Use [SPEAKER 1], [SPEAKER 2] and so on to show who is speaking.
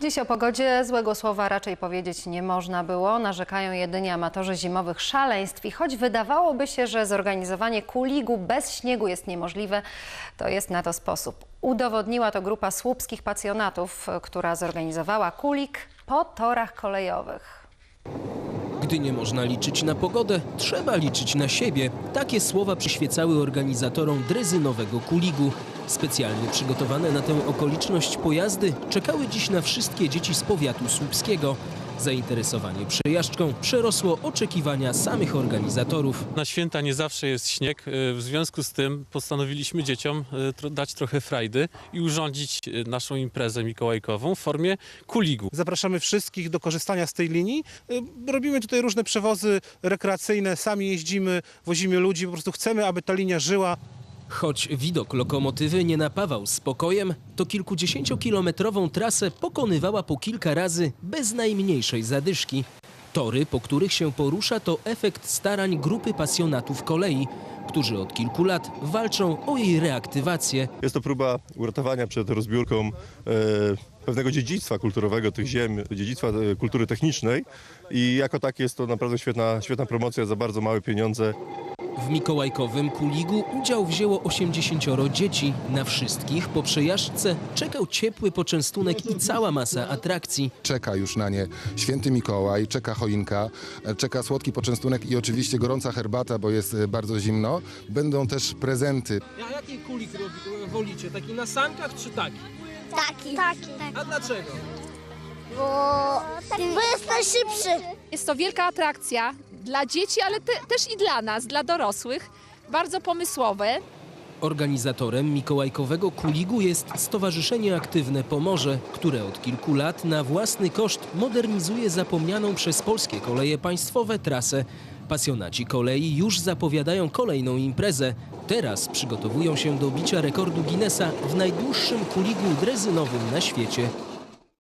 [SPEAKER 1] Dziś o pogodzie złego słowa raczej powiedzieć nie można było. Narzekają jedynie amatorzy zimowych szaleństw i choć wydawałoby się, że zorganizowanie kuligu bez śniegu jest niemożliwe, to jest na to sposób. Udowodniła to grupa słupskich pasjonatów, która zorganizowała kulik po torach kolejowych.
[SPEAKER 2] Gdy nie można liczyć na pogodę, trzeba liczyć na siebie. Takie słowa przyświecały organizatorom drezynowego kuligu. Specjalnie przygotowane na tę okoliczność pojazdy czekały dziś na wszystkie dzieci z powiatu słupskiego. Zainteresowanie przejażdżką przerosło oczekiwania samych organizatorów.
[SPEAKER 3] Na święta nie zawsze jest śnieg, y, w związku z tym postanowiliśmy dzieciom tro- dać trochę frajdy i urządzić y, naszą imprezę mikołajkową w formie kuligu.
[SPEAKER 4] Zapraszamy wszystkich do korzystania z tej linii. Robimy tutaj różne przewozy rekreacyjne, sami jeździmy, wozimy ludzi, po prostu chcemy, aby ta linia żyła.
[SPEAKER 2] Choć widok lokomotywy nie napawał spokojem, to kilkudziesięciokilometrową trasę pokonywała po kilka razy bez najmniejszej zadyszki. Tory, po których się porusza, to efekt starań grupy pasjonatów kolei, którzy od kilku lat walczą o jej reaktywację.
[SPEAKER 5] Jest to próba uratowania przed rozbiórką e, pewnego dziedzictwa kulturowego tych ziem, dziedzictwa e, kultury technicznej i jako tak jest to naprawdę świetna, świetna promocja za bardzo małe pieniądze.
[SPEAKER 2] W mikołajkowym kuligu udział wzięło 80 dzieci. Na wszystkich po przejażdżce czekał ciepły poczęstunek i cała masa atrakcji.
[SPEAKER 6] Czeka już na nie święty Mikołaj, czeka choinka, czeka słodki poczęstunek i oczywiście gorąca herbata, bo jest e, bardzo zimno. Będą też prezenty.
[SPEAKER 2] A jaki kulik wolicie? Taki na sankach czy taki?
[SPEAKER 7] Taki. Taki.
[SPEAKER 2] A dlaczego?
[SPEAKER 7] Bo, bo jest najszybszy.
[SPEAKER 8] Jest to wielka atrakcja dla dzieci, ale te, też i dla nas, dla dorosłych. Bardzo pomysłowe.
[SPEAKER 2] Organizatorem mikołajkowego kuligu jest Stowarzyszenie Aktywne Pomorze, które od kilku lat na własny koszt modernizuje zapomnianą przez polskie koleje państwowe trasę. Pasjonaci kolei już zapowiadają kolejną imprezę. Teraz przygotowują się do bicia rekordu Guinnessa w najdłuższym kuligu drezynowym na świecie.